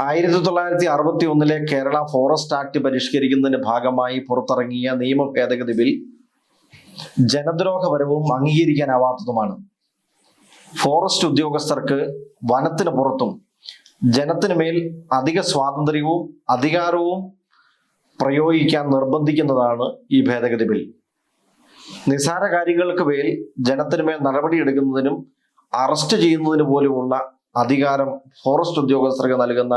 ആയിരത്തി തൊള്ളായിരത്തി അറുപത്തി ഒന്നിലെ കേരള ഫോറസ്റ്റ് ആക്ട് പരിഷ്കരിക്കുന്നതിന്റെ ഭാഗമായി പുറത്തിറങ്ങിയ നിയമ ഭേദഗതി ബിൽ ജനദ്രോഹപരവും അംഗീകരിക്കാനാവാത്തതുമാണ്. ഫോറസ്റ്റ് ഉദ്യോഗസ്ഥർക്ക് വനത്തിന് പുറത്തും ജനത്തിന് മേൽ അധിക സ്വാതന്ത്ര്യവും അധികാരവും പ്രയോഗിക്കാൻ നിർബന്ധിക്കുന്നതാണ് ഈ ഭേദഗതി ബിൽ. നിസാര കാര്യങ്ങൾക്ക് മേൽ ജനത്തിന് മേൽ നടപടിയെടുക്കുന്നതിനും അറസ്റ്റ് ചെയ്യുന്നതിന് പോലുമുള്ള അധികാരം ഫോറസ്റ്റ് ഉദ്യോഗസ്ഥർക്ക് നൽകുന്ന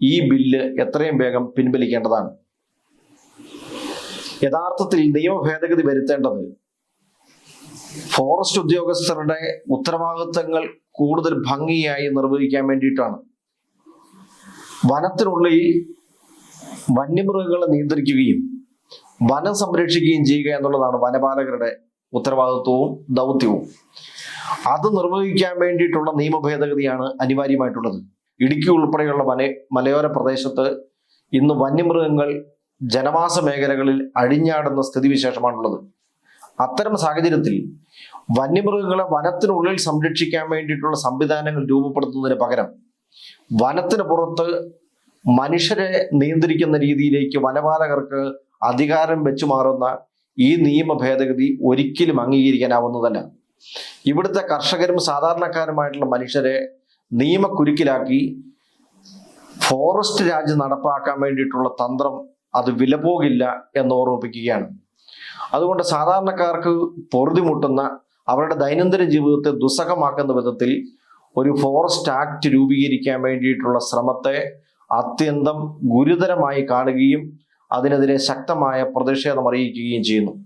ഈ ബില്ല് എത്രയും വേഗം പിൻവലിക്കേണ്ടതാണ്. യഥാർത്ഥത്തിൽ നിയമ ഭേദഗതി വരുത്തേണ്ടത് ഫോറസ്റ്റ് ഉദ്യോഗസ്ഥരുടെ ഉത്തരവാദിത്തങ്ങൾ കൂടുതൽ ഭംഗിയായി നിർവഹിക്കാൻ വേണ്ടിയിട്ടാണ്. വനത്തിനുള്ളിൽ വന്യമൃഗങ്ങളെ നിയന്ത്രിക്കുകയും വനം സംരക്ഷിക്കുകയും ചെയ്യുക എന്നുള്ളതാണ് വനപാലകരുടെ ഉത്തരവാദിത്വവും ദൗത്യവും. അത് നിർവഹിക്കാൻ വേണ്ടിയിട്ടുള്ള നിയമ ഭേദഗതിയാണ് അനിവാര്യമായിട്ടുള്ളത്. ഇടുക്കി ഉൾപ്പെടെയുള്ള മല മലയോര പ്രദേശത്ത് ഇന്ന് വന്യമൃഗങ്ങൾ ജനവാസ മേഖലകളിൽ അഴിഞ്ഞാടുന്ന സ്ഥിതിവിശേഷമാണുള്ളത്. അത്തരം സാഹചര്യത്തിൽ വന്യമൃഗങ്ങളെ വനത്തിനുള്ളിൽ സംരക്ഷിക്കാൻ വേണ്ടിയിട്ടുള്ള സംവിധാനങ്ങൾ രൂപപ്പെടുത്തുന്നതിന് പകരം വനത്തിന് പുറത്ത് മനുഷ്യരെ നിയന്ത്രിക്കുന്ന രീതിയിലേക്ക് വനപാലകർക്ക് അധികാരം വെച്ചു മാറുന്ന ഈ നിയമ ഭേദഗതി ഒരിക്കലും അംഗീകരിക്കാനാവുന്നതല്ല. ഇവിടുത്തെ കർഷകരും സാധാരണക്കാരുമായിട്ടുള്ള മനുഷ്യരെ നിയമക്കുരുക്കിലാക്കി ഫോറസ്റ്റ് രാജ്യം നടപ്പാക്കാൻ വേണ്ടിയിട്ടുള്ള തന്ത്രം അത് വിലപോകില്ല എന്ന് ഓർമ്മിപ്പിക്കുകയാണ്. അതുകൊണ്ട് സാധാരണക്കാർക്ക് പൊറുതിമുട്ടുന്ന അവരുടെ ദൈനംദിന ജീവിതത്തെ ദുസ്സഹമാക്കുന്ന വിധത്തിൽ ഒരു ഫോറസ്റ്റ് ആക്ട് രൂപീകരിക്കാൻ വേണ്ടിയിട്ടുള്ള ശ്രമത്തെ അത്യന്തം ഗുരുതരമായി കാണുകയും അതിനെതിരെ ശക്തമായ പ്രതിഷേധം അറിയിക്കുകയും ചെയ്യുന്നു.